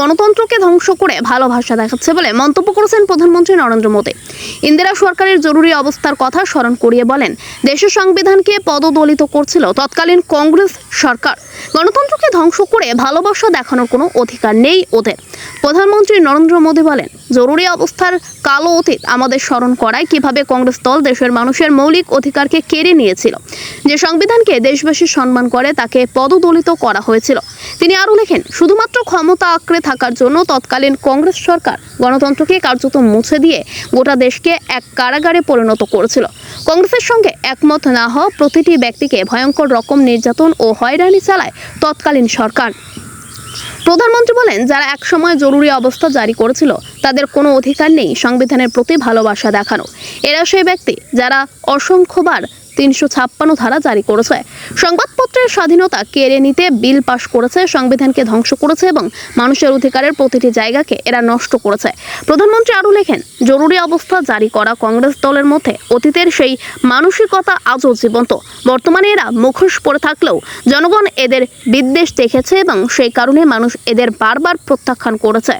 গণতন্ত্রকে ধ্বংস করে ভালো ভাষা দেখাচ্ছে বলে মন্তব্য করেছেন প্রধানমন্ত্রী নরেন্দ্র মোদী। ইন্দিরা সরকারের জরুরি অবস্থার কথা স্মরণ করিয়ে বলেন, দেশের সংবিধানকে পদদলিত করছিল তৎকালীন কংগ্রেস সরকার। গণতন্ত্রকে ধ্বংস করে ভালোবাসা দেখানোর কোনো অধিকার নেই ওদের। প্রধানমন্ত্রী নরেন্দ্র মোদী বলেন জরুরি অবস্থার কালো অতীত আমাদের স্মরণ করায় কীভাবে কংগ্রেস দল দেশের মানুষের মৌলিক অধিকারকে কেড়ে নিয়েছিল। যে সংবিধানকে দেশবাসী সম্মান করে তাকে পদদলিত করা হয়েছিল। তিনি আরও লেখেন, শুধুমাত্র ক্ষমতা আঁকড়ে থাকার জন্য তৎকালীন কংগ্রেস সরকার গণতন্ত্রকে কার্যত মুছে দিয়ে গোটা দেশকে এক কারাগারে পরিণত করেছিল। কংগ্রেসের সঙ্গে একমত না হওয়া প্রতিটি ব্যক্তিকে ভয়ঙ্কর রকম নির্যাতন ও হয়রানি চালায় তৎকালীন সরকার। প্রধানমন্ত্রী বলেন, যারা একসময় জরুরি অবস্থা জারি করেছিল, তাদের কোনো অধিকার নেই সংবিধানের প্রতি ভালোবাসা দেখানো। এরা সেই ব্যক্তি যারা অসংখ্যবার তিনশো ছাপ্পান্ন ধারা জারি করেছে। সংবাদপত্রের স্বাধীনতা কেড়ে নিতে বিল পাশ করেছে, সংবিধানকে ধ্বংস করেছে এবং মানুষের অধিকারের প্রতিটি জায়গাকে এরা নষ্ট করেছে। প্রধানমন্ত্রী আরও লেখেন, জরুরি অবস্থা জারি করা কংগ্রেস দলের মধ্যে অতীতের সেই মানসিকতা আজও জীবন্ত। বর্তমানে এরা মুখোশ পরে থাকলেও জনগণ এদের বিদ্বেষ দেখেছে এবং সেই কারণে মানুষ এদের বারবার প্রত্যাখ্যান করেছে।